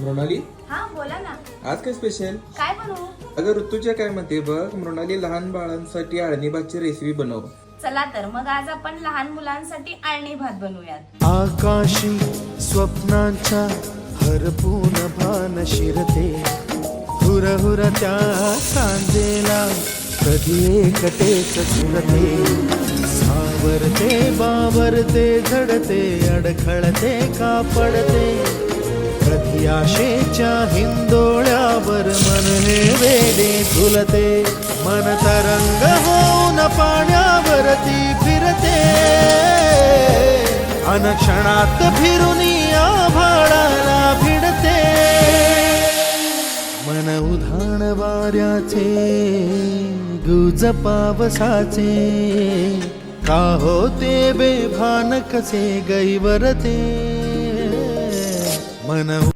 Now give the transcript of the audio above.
मृणाली? हा बोला ना. आज काय स्पेशल काय बनवू? अगं ऋतूच्या काय मते बघ मृणाली लहान बाळांसाठी अळणी भातची रेसिपी बनव. चला तर मग आज आपण लहान मुलांसाठी आळणी भात बनवूयात. आकाशी स्वप्नांच्या हरपून भान शिरते. हुर हुर त्या सांजेला कधी एकटेच सुरते. सावरते बावरते झडते अडखळते का पडते कधी आशेच्या हिंदोळ्यावर मन हे वेडे झुलते. मन तरंग होऊन पाण्यावरती फिरते. अनक्षणात फिरून आभाळाला भिडते. मन उधाण वाऱ्याचे गुज पावसाचे का होते बेभान कसे गैवरते? मन